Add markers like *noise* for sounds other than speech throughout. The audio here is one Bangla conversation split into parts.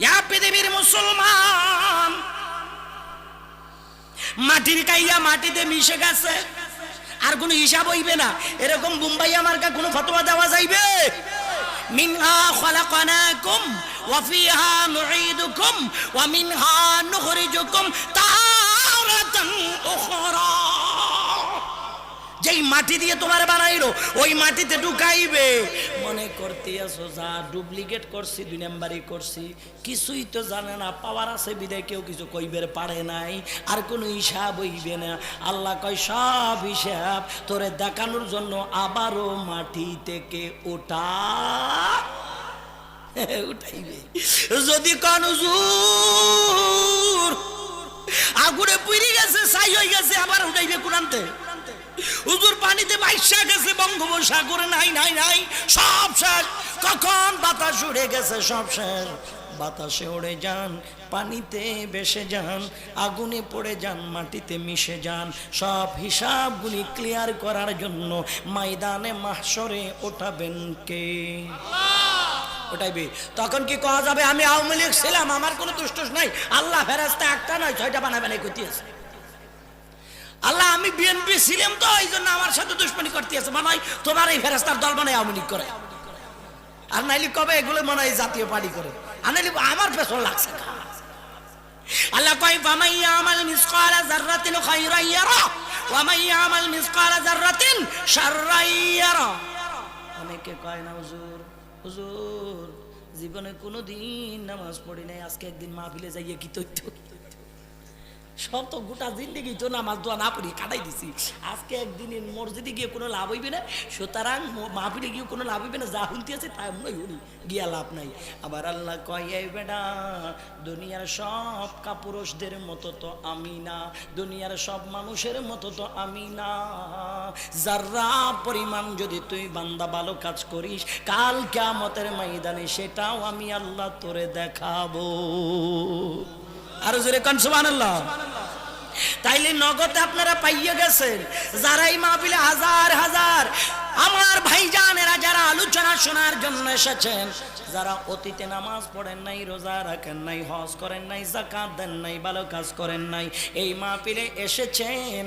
ইয়া পৃথিবীর মুসলমান। মাটির কাইয়া মাটিতে মিশে গেছে। আর কোনো হিসাব হইবে না। এরকম মুম্বাই আমার কা কোনো ফতোয়া দেওয়া যাইবে? মিনহা ওয়া মিনহা নুখরিজুকুম যেই মাটি দিয়ে তোমার বানাইলো, ওই মাটিতে ঢুকাইবে। মনে করতে আসো যা ডুপ্লিকেট করছি, দুই নাম্বারই করছি, কিছুই তো জানে না, পাওয়ার আছে বিদায়, কেউ কিছু কইবের পারে নাই, আর কোনো হিসাব হইবে না। আল্লাহ কয়, সব হিসাব তোরে দেখানোর জন্য আবারও মাটি থেকে ওটা *laughs* উঠাইবে। যদি কনজুর আগুনে পুড়ে গেছে সাই হয়ে গেছে, আবার উঠাইবে কুরান্তে হুজুর পানিতে বাইশা গেছে, বঙ্গোপসাগরে নাই নাই নাই, সব শেষ। কখন বাতাস উড়ে গেছে, সব শেষ। বাতাসে উড়ে যান, পানিতে বেসে যান, আগুনে পড়ে যান, মাটিতে মিশে যান। সব হিসাবগুলি ক্লিয়ার করার জন্য ময়দানে মাহসরে ওঠাবেন কে? তখন কি কওয়া যাবে, আমি আওয়ামী লীগ ছিলাম, আমার কোনো দুষ্ট নাই। আল্লাহ ফেরাস্তা একটা নয়, ছয়টা বানায় বানাই করতেছে আল্লাহ, আমি বিএনপি ছিলাম তো এই জন্য আমার সাথে দুশ্মনী করতে আছে। মানাই তোমার এই ফেরাস্তার দল বানাই আওয়ামী লীগ করে। আর নাইলে কবে এগুলো মনে হয় জাতীয় পার্টি করে? আর নাইলে আমার পেছন লাগছে আল্লাহ কয় ফামাইয়া আমাল মিসকালা যাররাতিন খায়রান ইয়ারা ওয়া মাইয়া আমাল মিসকালা যাররাতিন শাররান ইয়ারা। অনেকে কয় না, হুজুর হুজুর, জীবনে কোনো দিন নামাজ পড়ি নাই, আজকে একদিন মাহফিলে যাইয়ে কি তথ্য? সব তো গোটা জিন্দগি তো নামাজ দোয়া না পড়ি কাটাই দিছি। আজকে একদিন মসজিদে গিয়ে কোনো লাভ হইবে না, সুতরাং মাহফিলে গিয়ে কোনো লাভ হইবে না, যা হুনতে আছে তা নই হুনি গিয়া লাভ নাই। আবার আল্লাহ কয় বেটা, দুনিয়ার সব কাপুরুষদের মতো তো আমি না, দুনিয়ার সব মানুষের মতো তো আমি না। যারা পরিমাণ যদি তুই বান্দা ভালো কাজ করিস, কাল কেমতের ময়দানে সেটাও আমি আল্লাহ তোরে দেখাবো। আরও জোরে কন, সুবহানাল্লাহ। তাইলে নগদে আপনারা পাইয়ে গেছেন। যারা এই মাহফিলে হাজার হাজার আমার ভাইজানেরা যারা আলোচনা শোনার জন্য এসেছেন, যারা অতীতে নামাজ পড়েন নাই, রোজা রাখেন নাই, হজ করেন নাই জাকাত দেন নাই, ভালো কাজ করেন নাই, এই মাহফিলে এসেছেন,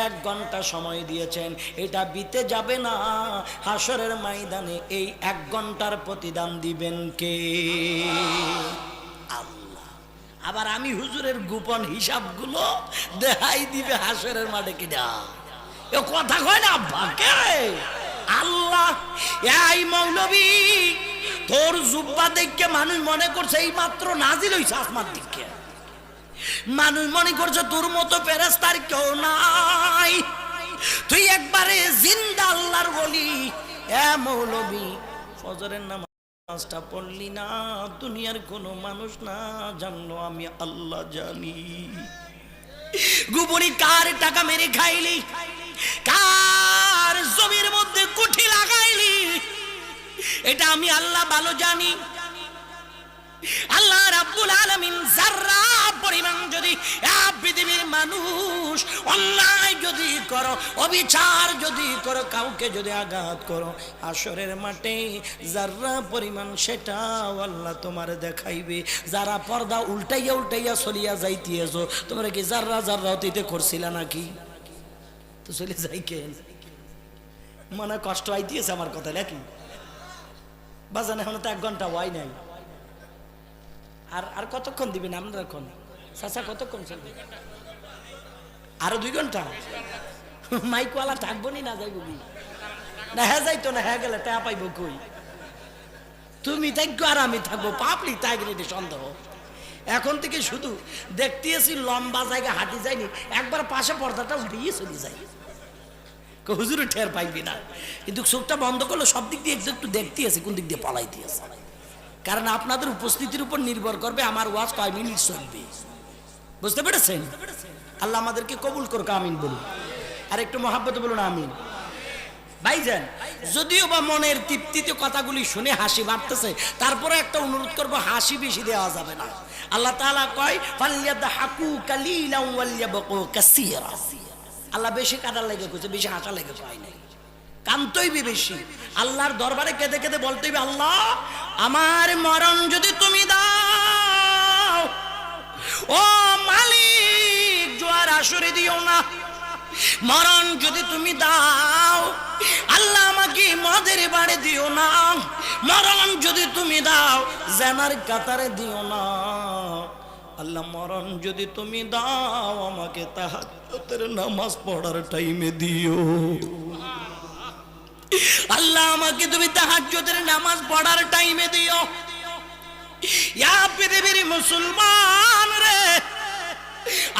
এক ঘণ্টা সময় দিয়েছেন। এটা বিতে যাবে না হাসরের ময়দানে এই এক ঘণ্টার প্রতিদান দিবেন কে? আবার আমি হুজুরের গোপন হিসাবগুলো দেখাই দিবে হাসরের মাঠে কিনা। এ কথা কয় না, আব্বা আল্লাহ, এই মৌলবী, তোর জুব্বা দেখকে মানুষ মনে করছে এই মাত্র নাজিল হইছে আসমান দিকে। মানুষ মনে করছে তোর মতো ফেরেস্তার কেউ নাই। তুই একবারে জিন্দা আল্লাহর বলি এ মৌলবী, ফজরের নাম নামাজটা পড়লি না, দুনিয়ার কোনো মানুষ না জানলো আমি আল্লাহ জানি। গোপনে কার টাকা মেরে খাইলি? কার জমির মধ্যে কুঠি লাগাইলি? এটা আমি আল্লাহ ভালো জানি। আল্লাহ রাব্বুল আলামিন যাররা পরিমাণ যদি পৃথিবীর মানুষ অন্যায় যদি করো, অবিচার যদি করো, কাউকে যদি আঘাত করো আসরের মাঠে যাররা পরিমাণ সেটাও আল্লাহ তোমার দেখাইবে। যারা পর্দা উল্টাইয়া উল্টাইয়া চলিয়া যাইতেছো, তোমরা কি যাররা যাররা অতীতে করছিলা নাকি? তো চলে যাই কে? মনে কষ্ট আইতেছে আমার কথা নাকি? বাজান এখন তো এক ঘণ্টা ওয়াই নাই। আর আর কতক্ষণ দিবেন আপনারা কোন চাচা কতক্ষণ চলবে আরও দুই ঘণ্টা? মাইকওয়ালা থাকব নি না যাইব কি? না হ্যাঁ যাইতো না হ্যাঁ গেলে টা পাইব কই? তুমি থাকো আর আমি থাকব পাপলি তাই রেডি সন্দেহ। এখন থেকে শুধু দেখতেছি লম্বা জায়গা হাঁটি যায়নি একবার পাশে পর্দাটা উঠিয়ে চলে কই, হুজুরে ঠের পাইবি না। কিন্তু চোখটা বন্ধ করলে সব দিক দিয়ে একটু দেখতে আছে কোন দিক দিয়ে পালাইতে আছে। কারণ আপনাদের উপস্থিতির উপর নির্ভর করবে আমার ওয়াজ কয় মিনিট চলবে। বুঝতে পেরেছেন? আল্লাহ আমাদেরকে কবুল করুক, আমিন বলুন। আর একটু মহাব্বত বলুন, আমিন। ভাইজান, যদিও বা মনের তৃপ্তিতে কথাগুলি শুনে হাসি বাড়তেছে, তারপরে একটা অনুরোধ করব, হাসি বেশি দেওয়া যাবে না। আল্লাহ তাআলা কয় আল্লাহ বেশি কাদার লেগে কইছে বেশি হাসা লেগে কয় নাই। কান্তইবি বেশি। আল্লাহর দরবারে কেঁদে কেঁদে বলতেই আল্লাহ, আমার মরণ যদি তুমি দাও ও মালিক, জোয়ার আসরে দিও না। মরণ যদি তুমি দাও, আল্লাহ আমাকে মদের বাড়ি দিও না। মরণ যদি তুমি দাও, জেনার কাতারে দিও না। আল্লাহ, মরণ যদি তুমি দাও, আমাকে তাহাজ্জতের নামাজ পড়ার টাইমে দিও। আল্লাহ, আমাকে তুমি তাহাজ্জতের নামাজ পড়ার টাইমে দিও। ইয়া পৃথিবীর মুসলমান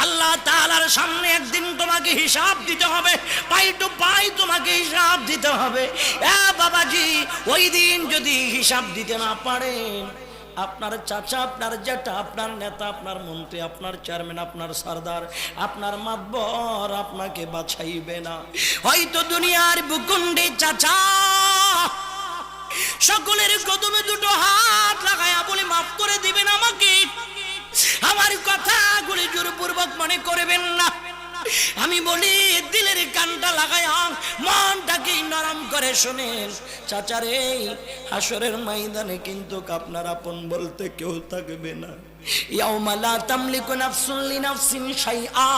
আল্লাহ তাআলার সামনে একদিন তোমাকে হিসাব দিতে হবে, পাই টু পাই তোমাকে হিসাব দিতে হবে। বাবাজি, ওই দিন যদি হিসাব দিতে না পারেন, আপনার চাচা, আপনার জেঠা আপনার নেতা, আপনার মন্ত্রী, আপনার চেয়ারম্যান, আপনার সর্দার, আপনার মাতবর আপনাকে বাছাইবে না। হয়তো দুনিয়ার ভূখণ্ডে চাচা, সকলের কদমে দুটো হাত লাগায়া বলে, মাফ করে দিবেন আমাকে। আমার কথা কথাগুলি জোরপূর্বক মনে করবেন না। আমি বলি, দিলের কানটা লাগায়া মনটাকে নরম করে শোনেন। চাচারে, হাসরের ময়দানে কিন্তু আপনার আপন বলতে কেউ থাকবে না। ইয়াউমা তামলিকু নাফসুন লিনাফসিন শাইআ,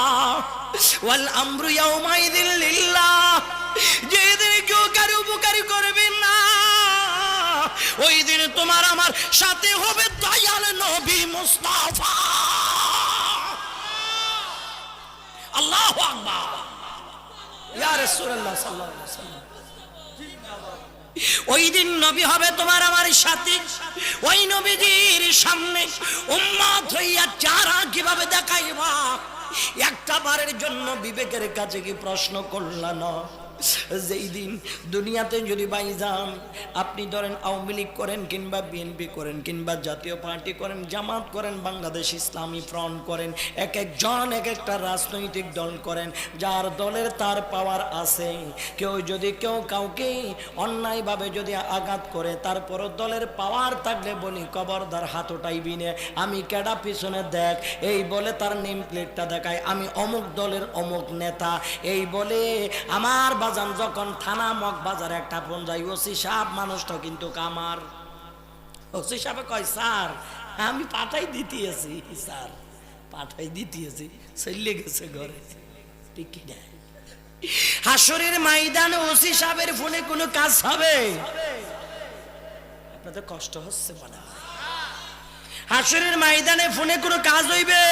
ওয়াল আমরু ইয়াউমাইযিন লিল্লাহ। যেদিন কেউ কারও উপকার করবে না, ওই দিন তোমার আমার সাথে হবে দয়াল নবী মুস্তাফা আল্লাহু আকবার ইয়া রাসূলুল্লাহ সাল্লাল্লাহু ওই দিন নবী হবে তোমার আমার সাথে। ওই নবীজির সামনে উম্মত হইয়া চারা কীভাবে দেখাইবা, একটা বারের জন্য বিবেকের কাছে কি প্রশ্ন করলা না? যেই দিন দুনিয়াতে যদি বাই যান, আপনি ধরেন আওয়ামী লীগ করেন কিংবা বিএনপি করেন কিংবা জাতীয় পার্টি করেন, জামাত করেন, বাংলাদেশ ইসলামী ফ্রন্ট করেন, এক একজন এক একটা রাজনৈতিক দল করেন, যার দলের তার পাওয়ার আছে। কেউ যদি কেউ কাউকে অন্যায়ভাবে যদি আঘাত করে, তারপরও দলের পাওয়ার থাকলে বলি, কবরদার হাত উঠাইবি নে। আমি কেডা পিছনে দেখ, এই বলে তার নেম প্লেটটা দেখায়। আমি অমুক দলের অমুক নেতা, এই বলে আমার বাজান যখন থানা মগ বাজারে একটা ফোন যাই ওসি সাহেব, মানুষটা কিন্তু কামার। ওসি সাহেব কয়, স্যার, আমি পাঠাই দিতেছি, স্যার, পাঠাই দিতেছি, চলে গেছে ঘরে হাসরের ময়দানে ওসি সাহেবের ফোনে কোনো কাজ হবে? আপনাদের কষ্ট হচ্ছে মনে হাসরের ময়দানে ফোনে কোনো কাজ হইবে?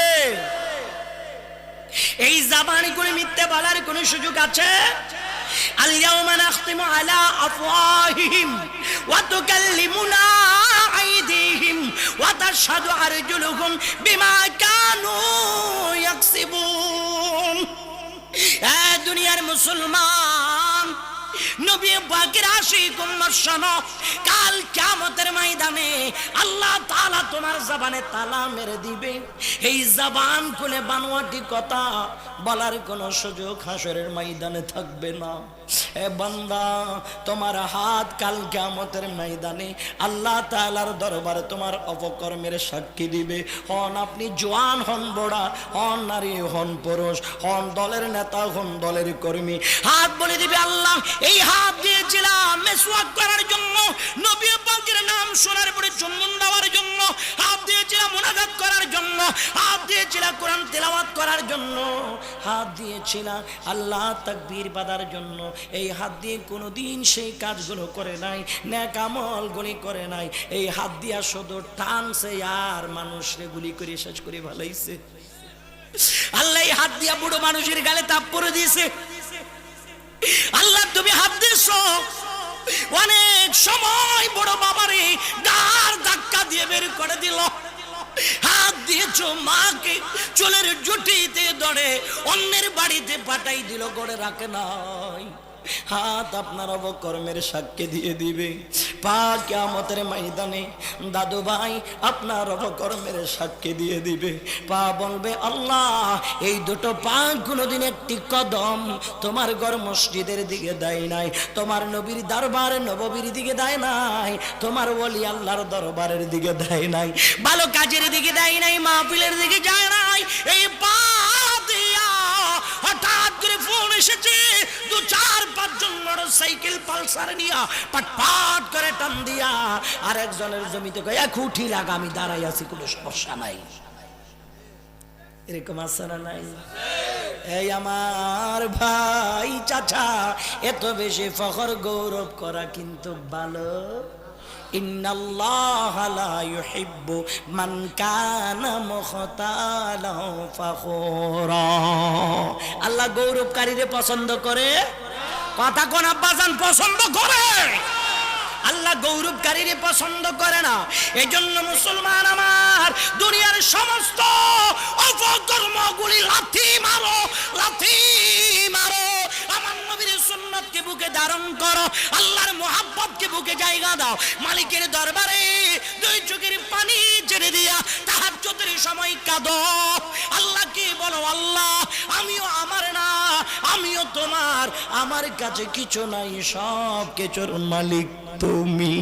এই জাবানি করে মিথ্যে বলার কোনো সুযোগ আছে? اليوم نختم على أفواههم وتكلمنا أيديهم وتشهد أرجلهم بما كانوا يكسبون এ দুনিয়ার মুসলমান নবী পাকের আশিক উম্মত শোনো কাল কিয়ামতের ময়দানে আল্লাহ তাআলা তোমার জবানে তালা মেরে দিবে। এই জবান খুলে বানোয়াটি কথা বলার কোনো সুযোগ হাসরের ময়দানে থাকবে না। এ বান্দা, তোমার হাত কাল কিয়ামতের ময়দানে আল্লাহ তাআলার দরবারে তোমার অপকর্মের সাক্ষী দিবে। হন আপনি জোয়ান, হন বড়া, হন নারী, হন পুরুষ, হন দলের নেতা, হন দলের কর্মী। হাত বলে দিবে আল্লাহ, এই হাত দিয়েছিলাম করার জন্য নবী পাকের নাম শোনার পরে চুম্বন দেওয়ার জন্য, হাত দিয়েছিলাম মুনাজাত করার জন্য, হাত দিয়েছিলাম কোরআন তেলাওয়াত করার জন্য, হাত দিয়েছিলাম আল্লাহ তাকবীর বাদার জন্য। এই হাত দিয়ে কোনোদিন সেই কাজগুলো করে নাই ন্যাক আমল গুলি করে নাই। এই হাত দিয়া শুধু টানছে আর মানুষরে গুলি করে শেষ করে ভালাইছে আল্লাহ এই হাত দিয়া বুড়ো মানুষের গালে তাপ পরে দিয়েছে। আল্লাহ তুমি হাত দিয়েছ। অনেক সময় বড় বাবারে গার ধাক্কা দিয়ে বের করে দিল। হাত দিয়েছ মাকে চুলের জুটিতে ধরে অন্যের বাড়িতে পাঠাই দিল করে রাখে নাই। হাত আপনার অবকর্মের সাক্ষী দিয়ে দিবে। পা কেমতের ময়দানে দাদু ভাই আপনার অবকর্মের সাক্ষী দিয়ে দিবে। পা বলবে, আল্লাহ, এই দুটো পা কোনোদিন একটি কদম তোমার ঘর মসজিদের দিকে দেয় নাই, তোমার নবীর দরবার নববীর দিকে দেয় নাই, তোমার ওলি আল্লাহর দরবারের দিকে দেয় নাই, ভালো কাজের দিকে দেয় নাই, মাহফিলের দিকে যায় নাই, এই পা দিয়া হঠাৎ করে ফোন এসেছে। পাঁচজন সাইকেল পালসার নিয়া করে টান দিয়া আর একজনের জমিতে এক উঠি লাগা, আমি দাঁড়াই আছি, কোনো সমস্যা নাই। এরকম না নাই? এই আমার ভাই চাচা, এত বেশি ফখর গৌরব করা কিন্তু ভালো। আল্লাহ গৌরবকারীরে পছন্দ করে? কথা কোন আব্বাজান পছন্দ করে? আল্লাহ গৌরবকারীরে পছন্দ করে না। এই জন্য মুসলমান আমার, দুনিয়ার সমস্ত অপকর্মগুলি লাথি মারো লাথি মারো। ধারণ করো। আল্লাহর মোহাব্বতকে বুকে জায়গা দাও। মালিকের দরবারে দুই চোখের পানি ছেড়ে দিয়া তাহার চোখের সময় কাঁদো। আল্লাহকে বলো? আল্লাহ, আমিও আমার না, আমিও তোমার। আমার কাছে কিছু নাই, সব কিছুর মালিক তুমি।